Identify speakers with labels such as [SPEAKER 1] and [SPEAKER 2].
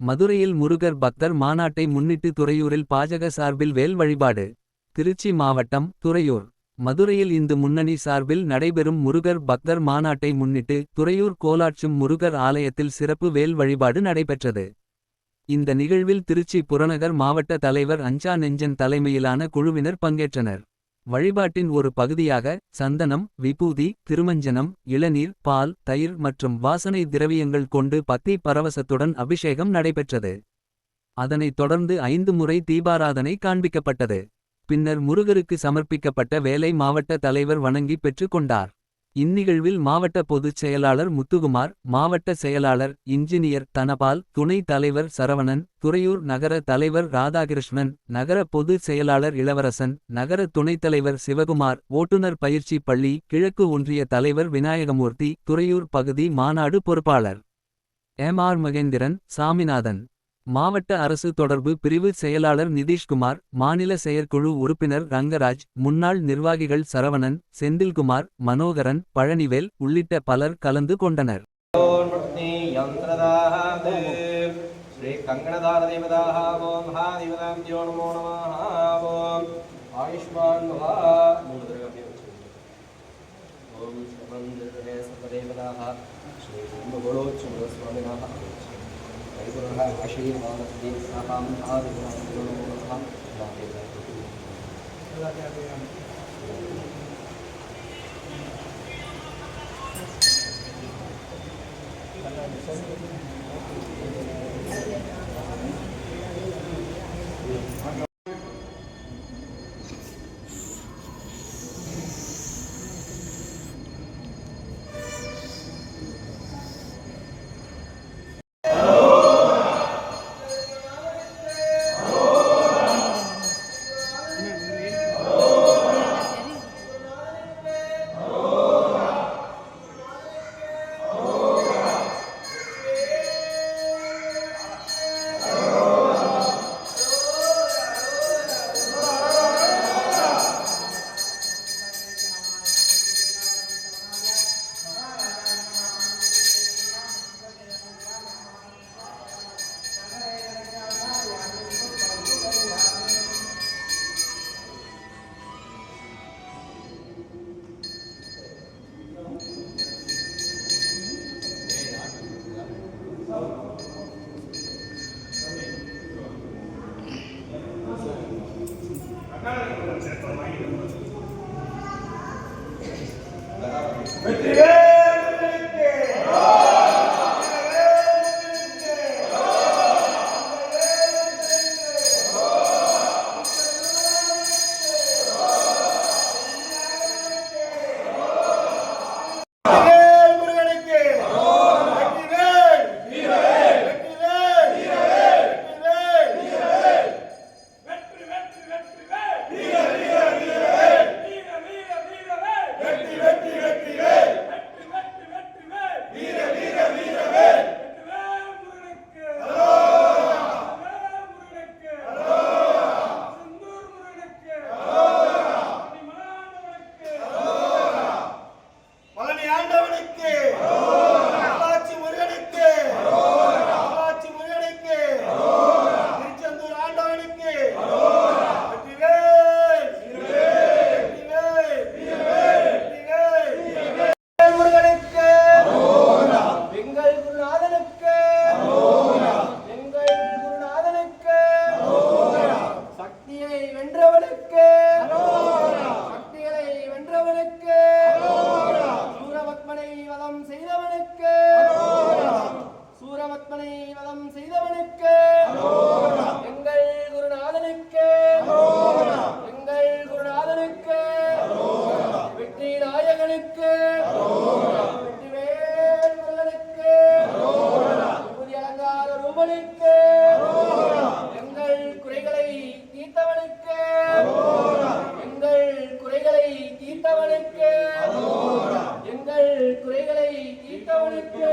[SPEAKER 1] மதுரையில் முருகர் பக்தர் மாநாட்டை முன்னிட்டு துறையூரில் பாஜக சார்பில் வேல் வழிபாடு. திருச்சி மாவட்டம் துறையூர். மதுரையில் இந்து முன்னணி சார்பில் நடைபெறும் முருகர் பக்தர் மாநாட்டை முன்னிட்டு துறையூர் கோலாட்சும் முருகர் ஆலயத்தில் சிறப்பு வேல் வழிபாடு நடைபெற்றது. இந்த நிகழ்வில் திருச்சி புறநகர் மாவட்ட தலைவர் அஞ்சா நெஞ்சன் தலைமையிலான குழுவினர் பங்கேற்றனர். வழிபாட்டின் ஒரு பகுதியாக சந்தனம் விபூதி திருமஞ்சனம் இளநீர் பால் தயிர் மற்றும் வாசனை திரவியங்கள் கொண்டு பக்தி பரவசத்துடன் அபிஷேகம் நடைபெற்றது. அதனைத் தொடர்ந்து ஐந்து முறை தீபாராதனை காண்பிக்கப்பட்டது. பின்னர் முருகருக்கு சமர்ப்பிக்கப்பட்ட வேலை மாவட்ட தலைவர் வணங்கி பெற்றுக்கொண்டார் இந்நிகழ்வில் மாவட்ட பொதுச் செயலாளர் முத்துகுமார் மாவட்ட செயலாளர் இன்ஜினியர் தனபால் துணை தலைவர் சரவணன் துறையூர் நகர தலைவர் ராதாகிருஷ்ணன் நகர பொதுச் செயலாளர் இளவரசன் நகர துணைத் தலைவர் சிவகுமார் ஓட்டுநர் பயிற்சி பள்ளி கிழக்கு ஒன்றிய தலைவர் விநாயகமூர்த்தி துறையூர் பகுதி மாநாடு பொறுப்பாளர். எம். ஆர். மகேந்திரன் சாமிநாதன். மாவட்ட அரசு தொடர்பு பிரிவு செயலாளர் நிதிஷ்குமார் மாநில செயற்குழு உறுப்பினர் ரங்கராஜ் முன்னாள் நிர்வாகிகள் சரவணன் செந்தில்குமார் மனோகரன் பழனிவேல் உள்ளிட்ட பலர் கலந்து கொண்டனர்.
[SPEAKER 2] Sri الله العشرين وأولى الدين مقام عارض ومسجون ومرحم Thank you. வெற்றிவே சக்தியை வென்றவனுக்கு. சக்திகளை வென்றவனுக்கு. சூரபத்மனை வதம் செய்தவனுக்கு. சூரபத்மனை வதம் செய்தவனுக்கு. தீர்த்தவனுக்கு எங்கள் குறைகளை தீர்த்தவனுக்கு.